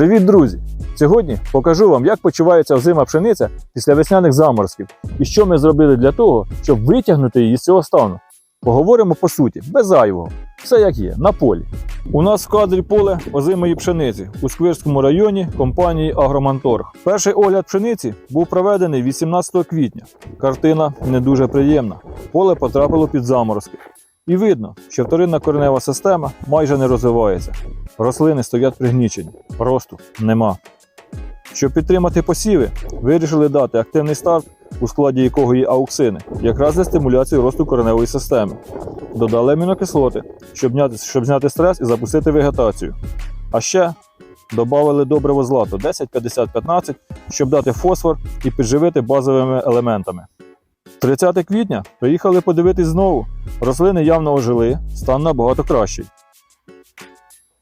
Привіт, друзі! Сьогодні покажу вам, як почувається озима пшениця після весняних заморозків і що ми зробили для того, щоб витягнути її з цього стану. Поговоримо по суті, без зайвого. Все як є, на полі. У нас в кадрі поле озимої пшениці у Сквирському районі компанії Агроманторг. Перший огляд пшениці був проведений 18 квітня. Картина не дуже приємна. Поле потрапило під заморозки. І видно, що вторинна коренева система майже не розвивається. Рослини стоять пригнічені, росту нема. Щоб підтримати посіви, вирішили дати активний старт, у складі якого є ауксини, якраз для стимуляції росту кореневої системи. Додали амінокислоти, щоб зняти, щоб зняти стрес і запустити вегетацію. А ще додали добриво злато 10-50-15, щоб дати фосфор і підживити базовими елементами. 30 квітня приїхали подивитись знову. Рослини явно ожили, стан набагато кращий.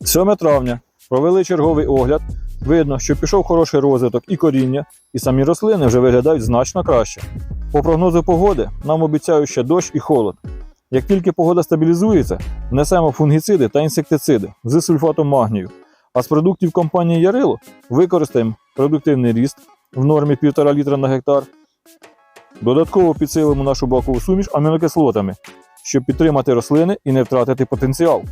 7 травня провели черговий огляд. Видно, що пішов хороший розвиток і коріння, і самі рослини вже виглядають значно краще. По прогнозу погоди нам обіцяють ще дощ і холод. Як тільки погода стабілізується, внесемо фунгіциди та інсектициди з сульфатом магнію. А з продуктів компанії Ярило використаємо продуктивний ріст в нормі 1,5 літра на гектар. Додатково підсилимо нашу бакову суміш амінокислотами, щоб підтримати рослини і не втратити потенціал.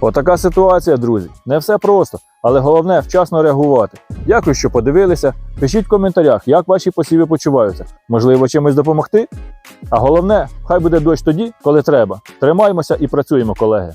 Отака ситуація, друзі. Не все просто, але головне вчасно реагувати. Дякую, що подивилися. Пишіть в коментарях, як ваші посіви почуваються. Можливо, чимось допомогти. А головне, хай буде дощ тоді, коли треба. Тримаємося і працюємо, колеги.